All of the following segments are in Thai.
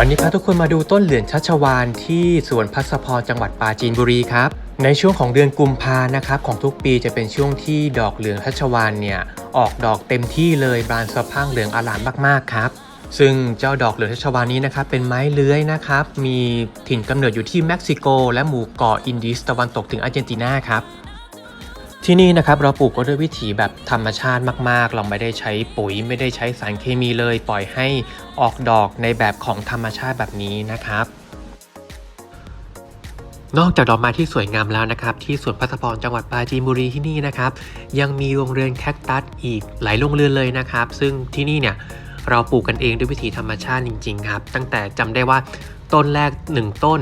วันนี้พาทุกคนมาดูต้นเหลือนชัชวานที่สวนพัสพรจังหวัดปราจีนบุรีครับ ในช่วงของเดือนกุมภานะครับของทุกปีจะเป็นช่วงที่ดอกเหลืองชัชวานเนี่ยออกดอกเต็มที่เลยบานสะพั่งเหลืองอลามมากๆครับ ซึ่งเจ้าดอกเหลืองชัชวานนี้นะครับเป็นไม้เลื้อยนะครับมีถิ่นกำเนิดอยู่ที่เม็กซิโก และหมู่เกาะอินดิสตะวันตกถึงอาร์เจนตินาครับ ที่นี่นะครับเราปลูกก็ด้วยวิถีแบบธรรมชาติมาก ๆ เราไม่ได้ใช้ปุ๋ย ไม่ได้ใช้สารเคมีเลย ปล่อยให้ออกดอกในแบบของธรรมชาติแบบนี้นะครับ นอกจากดอกไม้ที่สวยงามแล้วนะครับ ที่สวนพัสพรจังหวัดปราจีนบุรีที่นี่นะครับ ยังมีโรงเรือนแคคตัสอีกหลายโรงเรือนเลยนะครับ ซึ่งที่นี่เนี่ยเราปลูกกันเองด้วยวิถีธรรมชาติจริง ๆ ครับ ตั้งแต่จำได้ว่าต้นแรก 1 ต้น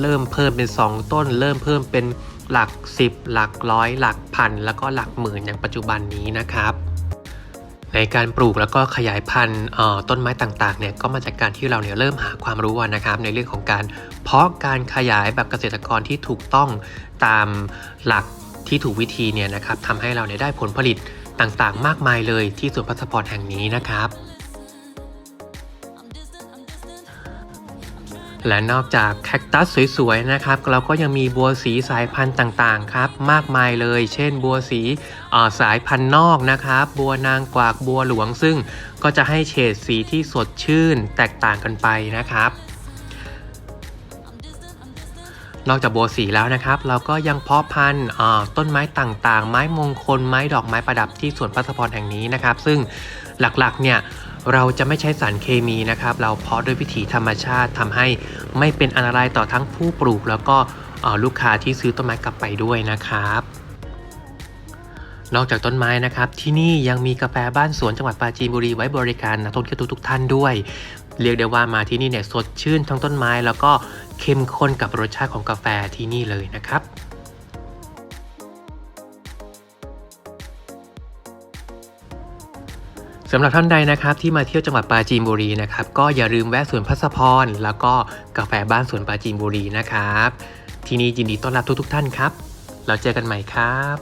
เริ่มเพิ่มเป็น 2 ต้น เริ่มเพิ่มเป็น หลัก 10 หลักร้อย หลักพัน แล้วก็หลักหมื่นอย่างปัจจุบันนี้นะครับ ในการปลูกแล้วก็ขยายพันธุ์ต้นไม้ต่างๆเนี่ยก็มาจากการที่เราเนี่ยเริ่มหาความรู้นะครับ ในเรื่องของการเพาะการขยายแบบเกษตรกรที่ถูกต้องตามหลักที่ถูกวิธีเนี่ยนะครับทำให้เราเนี่ยได้ผลผลิตต่างๆ มากมายเลยที่สวนพัสพรแห่งนี้นะครับ และนอกจากแคคตัสสวยๆนะครับ เราก็ยังมีบัวสีสายพันธุ์ต่างๆครับ มากมายเลย เช่น บัวสีสายพันธุ์นอกนะครับ บัวนางกวากบัวหลวง ซึ่งก็จะให้เฉดสีที่สดชื่นแตกต่างกันไปนะครับนอกจากบัวสีแล้วนะครับ เราก็ยังเพาะพันธุ์ต้นไม้ต่างๆ ไม้มงคล ไม้ดอกไม้ประดับที่สวนพัสพรแห่งนี้นะครับ ซึ่งหลักๆเนี่ย เราจะไม่ใช้สารเคมีนะครับ เราเพาะด้วยวิถีธรรมชาติทำให้ไม่เป็นอันตรายต่อทั้งผู้ปลูก แล้วก็ลูกค้าที่ซื้อต้นไม้กลับไปด้วยนะครับ นอกจากต้นไม้นะครับ ที่นี่ยังมีกาแฟบ้านสวนจังหวัดปราจีนบุรีไว้บริการนักท่องเที่ยวทุกท่านด้วย เรียกได้ว่ามาที่นี่เนี่ยสดชื่นทั้งต้นไม้ แล้วก็เข้มข้นกับรสชาติของกาแฟที่นี่เลยนะครับ สำหรับท่านใดนะครับที่มาเที่ยวจังหวัดปราจีนบุรีนะครับก็อย่าลืมแวะสวนพัสพร แล้วก็กาแฟบ้านสวนปราจีนบุรีนะครับ ที่นี่ยินดีต้อนรับทุกๆท่านครับ เราเจอกันใหม่ครับ